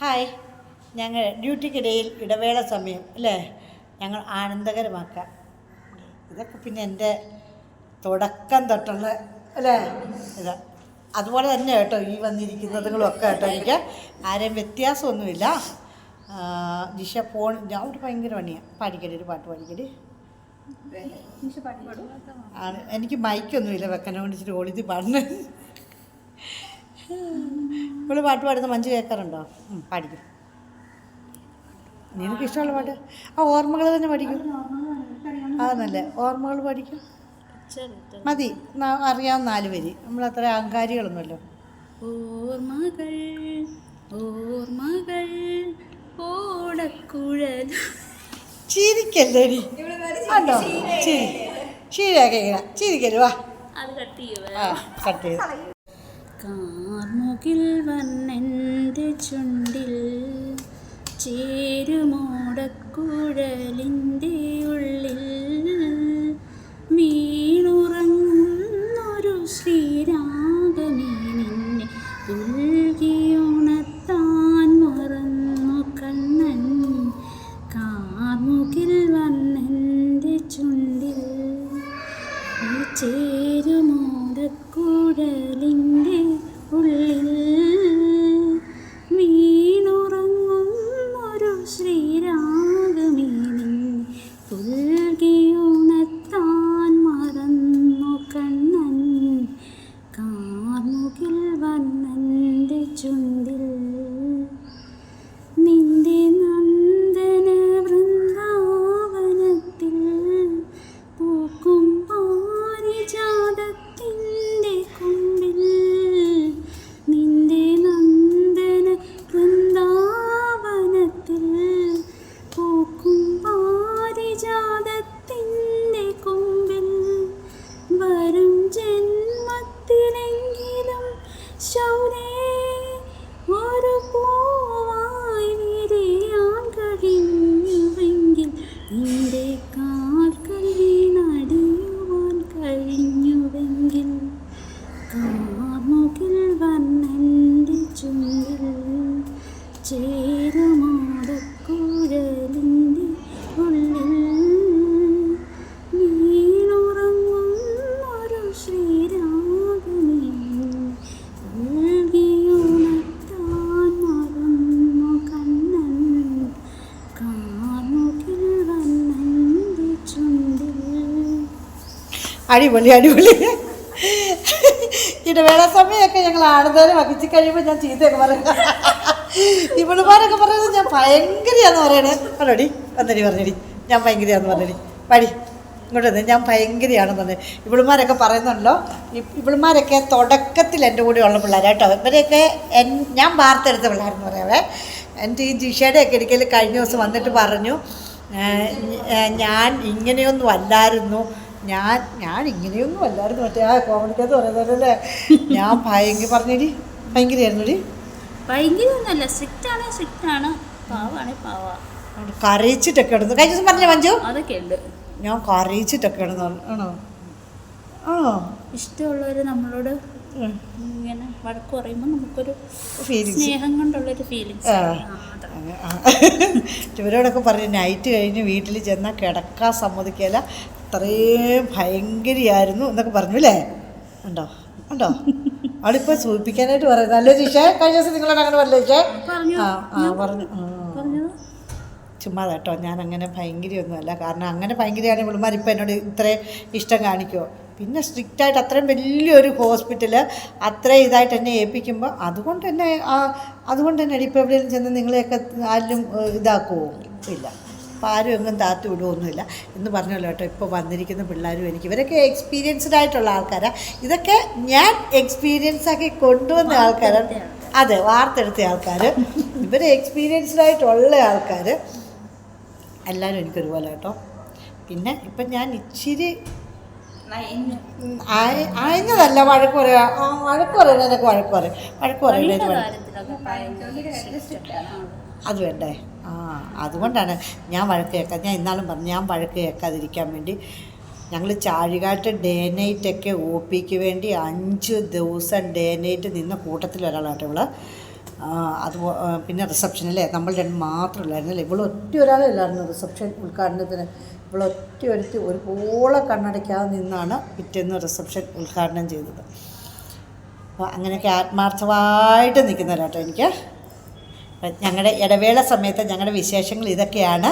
Hi. ഞങ്ങൾ ഡ്യൂട്ടിക്കിടയിൽ ഇടവേള സമയം അല്ലേ? ഞങ്ങൾ ആനന്ദകരമാക്കാം. ഇതൊക്കെ പിന്നെ എന്റെ തുടക്കം തൊട്ടുള്ള അല്ലേ? ഇത്. അതുപോലെ തന്നെ കേട്ടോ ഈ വന്നിരിക്കുന്നതുകളൊക്കെ കേട്ടോ. എനിക്ക് ആരെയും വ്യത്യാസമൊന്നുമില്ല. ജിഷ ഫോൺ ഞാൻ ഒരു ഭയങ്കര പണിയാണ് പാടിക്കടി ഒരു പാട്ട് പാടിക്കടി. ആണ്. എനിക്ക് മൈക്കൊന്നുമില്ല വെക്കനെ കൊണ്ട് ഇച്ചിരി ഒളിച്ച് പാടുന്നത് ഇവിടെ പാട്ട് പാടുന്ന മഞ്ജു കേൾക്കാറുണ്ടോ പാടിക്കും. നിനക്ക് ഇഷ്ടമുള്ള പാട്ട്? ആ ഓർമ്മകൾ തന്നെ പഠിക്കും. അതെന്നല്ലേ ഓർമ്മകൾ പഠിക്കും. മതി. അറിയാം അറിയാവുന്ന നാല് പേര് നമ്മൾ അത്ര അഹങ്കാരികളൊന്നുമല്ലോ. ഓർമ്മകൾ ഓർമ്മകൾ ഓടക്കുഴൽ. ചിരിക്കല്ലേടി? ആണോ ചിരി. ശരിയാക്കി ചിരിക്കല്ലേ വാ. ആ കട്ട് ചെയ്ത്. കാർമുകിൽ വന്നെന്റെ ചുണ്ടിൽ ചേരുമോടക്കുഴലിന്റെ ഉള്ളിൽ വീണുറങ്ങുന്നൊരു ശ്രീരാഗമേ നിന്നെ പുൽകിയുണത്താൻ മറന്നു കണ്ണൻ. കാർമുകിൽ വന്നെന്റെ ചുണ്ടിൽ ഈ ചുണ്ടിൽ നിന്റെ നന്ദന വൃന്ദാവനത്തിൽ പൂക്കും പാരിജാതത്തിന്റെ കൊമ്പിൽ നിന്റെ നന്ദന വൃന്ദാവനത്തിൽ പൂക്കും പാരിജാതത്തിന്റെ അടിപൊളി അടിപൊളി. ഇടവേള സമയമൊക്കെ ഞങ്ങൾ ആനന്ദം വഹിച്ച് കഴിയുമ്പോൾ ഞാൻ ചീത്തയൊക്കെ പറയുന്നത് ഇവളുമാരൊക്കെ പറയുന്നത് ഞാൻ ഭയങ്കരയാന്ന് പറയണേ. പറഞ്ഞടി വന്നടി പറഞ്ഞടി. ഞാൻ ഭയങ്കരയാന്ന് പറഞ്ഞടി. പടി ഇങ്ങോട്ട് വന്നേ. ഞാൻ ഭയങ്കരയാണെന്ന് പറഞ്ഞത് ഇവളുമാരൊക്കെ പറയുന്നുണ്ടല്ലോ. ഇവിളുമാരൊക്കെ തുടക്കത്തിൽ എന്റെ കൂടെ ഉള്ള പിള്ളേരാട്ടോ ഇവരെയൊക്കെ എൻ ഞാൻ വാർത്തെടുത്ത പിള്ളേരെന്ന് പറയാവേ. എന്റെ ഈ ജിഷയുടെ ഒക്കെ ഇടയ്ക്കൽ കഴിഞ്ഞ ദിവസം വന്നിട്ട് പറഞ്ഞു ഞാൻ ഇങ്ങനെയൊന്നും അല്ലായിരുന്നു. ഞാൻ ഞാൻ ഇങ്ങനെയൊന്നും അല്ലായിരുന്നു. മറ്റേ ആ കോമഡിക്കകത്ത് പറയുന്നതല്ലേ ഞാൻ ഭയങ്കര പറഞ്ഞടി. ഭയങ്കരയായിരുന്നു ഡി ഭയങ്കരമൊന്നുമല്ല സ്ട്രിക്റ്റ് ആണ് സ്ട്രിക്റ്റ് ആണ് പാവാണ് പാവ. കരയിച്ചിട്ടൊക്കെ ഇടുന്നു കഴിഞ്ഞ ദിവസം പറഞ്ഞു മഞ്ജു? അതൊക്കെ ഉണ്ട്. ഞാൻ കരയിച്ചിട്ടൊക്കെ ഇടുന്നു ആണോ? ആണോ? ഇഷ്ടമുള്ളവർ നമ്മളോട് ഇങ്ങനെ വഴക്ക് പറയുമ്പോൾ നമുക്കൊരു സ്നേഹം കൊണ്ടുള്ളൊരു ഫീലിങ്സ്. ഇവരോടൊക്കെ പറഞ്ഞു നൈറ്റ് കഴിഞ്ഞ് വീട്ടിൽ ചെന്നാൽ കിടക്കാൻ സമ്മതിക്കില്ല അത്രയും ഭയങ്കരിയായിരുന്നു എന്നൊക്കെ പറഞ്ഞു അല്ലേ? ഉണ്ടോ? ഉണ്ടോ? അവളിപ്പോൾ സൂചിപ്പിക്കാനായിട്ട് പറയുന്നത്. അല്ലേ ജിഷേ? കഴിഞ്ഞ ദിവസം നിങ്ങളോട് അങ്ങനെ പറഞ്ഞു. ആ ആ പറഞ്ഞു. ചുമ്മാ കേട്ടോ. ഞാൻ അങ്ങനെ ഭയങ്കരയൊന്നുമല്ല. കാരണം അങ്ങനെ ഭയങ്കരിയാണ് ഇവളുമാർ ഇപ്പം എന്നോട് ഇത്രയും ഇഷ്ടം കാണിക്കുമോ പിന്നെ സ്ട്രിക്റ്റ് ആയിട്ട് അത്രയും വലിയൊരു ഹോസ്പിറ്റൽ അത്രയും ഇതായിട്ട് എന്നെ ഏൽപ്പിക്കുമ്പോൾ അതുകൊണ്ട് തന്നെ ആ അതുകൊണ്ട് തന്നെ ഇപ്പോൾ എവിടെയെങ്കിലും ചെന്ന് നിങ്ങളെയൊക്കെ ആരിലും ഇതാക്കുമോ ഇല്ല. അപ്പോൾ ആരും എങ്ങും താത്തു വിടുമൊന്നുമില്ല എന്ന് പറഞ്ഞല്ലോ കേട്ടോ ഇപ്പോൾ വന്നിരിക്കുന്ന പിള്ളേരും എനിക്ക്. ഇവരൊക്കെ എക്സ്പീരിയൻസ്ഡ് ആയിട്ടുള്ള ആൾക്കാരാണ് ഇതൊക്കെ ഞാൻ എക്സ്പീരിയൻസ് ആക്കി കൊണ്ടുവന്ന ആൾക്കാരാണ്. അതെ വാർത്തെടുത്ത ആൾക്കാർ ഇവർ എക്സ്പീരിയൻസ്ഡ് ആയിട്ടുള്ള ആൾക്കാർ എല്ലാവരും എനിക്കൊരുപോലെ കേട്ടോ. പിന്നെ ഇപ്പം ഞാൻ ഇച്ചിരി അയഞ്ഞതല്ല വഴക്ക് പറയാ. ആ വഴക്ക് പറയുന്നതിനൊക്കെ വഴക്ക് പറയും. വഴക്ക് പറയുന്നതിന് അത് വേണ്ടേ? ആ അതുകൊണ്ടാണ് ഞാൻ വഴക്ക് കേൾക്കാം ഞാൻ ഇന്നാലും പറഞ്ഞു ഞാൻ വഴക്ക് കേൾക്കാതിരിക്കാൻ വേണ്ടി ഞങ്ങൾ ചാഴികാട്ട് ഡേ നൈറ്റൊക്കെ ഒ പിക്ക് വേണ്ടി അഞ്ച് ദിവസം ഡേ നൈറ്റ് നിന്ന കൂട്ടത്തിൽ ഒരാളാട്ടോ ഇവൾ. അത് പിന്നെ റിസപ്ഷനിലെ നമ്മൾ രണ്ട് മാത്രം ഉള്ളായിരുന്നല്ലേ ഇവിടെ ഒറ്റ ഒരാളെ ഇല്ലായിരുന്നു റിസപ്ഷൻ ഉദ്ഘാടനത്തിന്. ഇവിടെ ഒറ്റ ഒരുത്തി ഒരുപോലെ കണ്ണടയ്ക്കാതെ നിന്നാണ് പിറ്റേന്ന് റിസപ്ഷൻ ഉദ്ഘാടനം ചെയ്തത്. അപ്പോൾ അങ്ങനെയൊക്കെ ആത്മാർത്ഥമായിട്ട് നിൽക്കുന്നവരാട്ടോ എനിക്ക്. അപ്പം ഞങ്ങളുടെ ഇടവേള സമയത്ത് ഞങ്ങളുടെ വിശേഷങ്ങൾ ഇതൊക്കെയാണ്.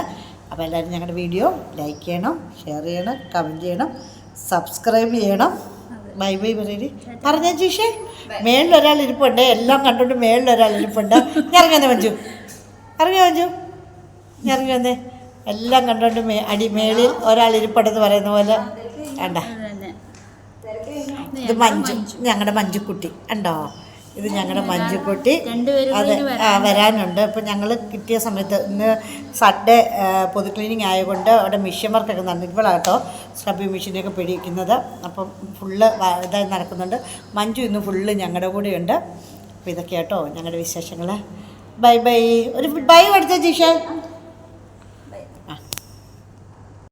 അപ്പോൾ എല്ലാവരും ഞങ്ങളുടെ വീഡിയോ ലൈക്ക് ചെയ്യണം ഷെയർ ചെയ്യണം കമന്റ് ചെയ്യണം സബ്സ്ക്രൈബ് ചെയ്യണം. ബൈ ബൈ പറയരി പറഞ്ഞ ജിഷേ? മേളിലൊരാൾ ഇരിപ്പുണ്ട് എല്ലാം കണ്ടുകൊണ്ട് മേളിലൊരാൾ ഇരിപ്പുണ്ട്. ഞാൻ ഇറങ്ങി വന്നേ മഞ്ജു. ഇറങ്ങി മഞ്ജു. ഇറങ്ങി വന്നേ. എല്ലാം കണ്ടുകൊണ്ട് മേ അടി മേളിൽ ഒരാൾ ഇരിപ്പുണ്ടെന്ന് പറയുന്ന പോലെ. വേണ്ട. ഇത് മഞ്ജു. ഞങ്ങളുടെ മഞ്ജുക്കുട്ടി. ഉണ്ടോ ഇത് ഞങ്ങളുടെ മഞ്ജുക്കുട്ടി. അത് വരാനുണ്ട്. ഇപ്പം ഞങ്ങൾ കിട്ടിയ സമയത്ത് ഇന്ന് സൺഡേ പൊതു ക്ലീനിങ് ആയതുകൊണ്ട് അവിടെ മിഷ്യൻ വർക്കൊക്കെ നടന്നു. ഇവളാട്ടോ സ്ക്രബി മെഷീനൊക്കെ പിടിക്കുന്നത്. അപ്പം ഫുള്ള് ഇതായി നടക്കുന്നുണ്ട്. മഞ്ജു ഇന്ന് ഫുള്ള് ഞങ്ങളുടെ കൂടെ ഉണ്ട് അപ്പോൾ ഇതൊക്കെ കേട്ടോ ഞങ്ങളുടെ വിശേഷങ്ങൾ ബൈ ബൈ. ഒരു ബൈ പഠിച്ച ജിഷ.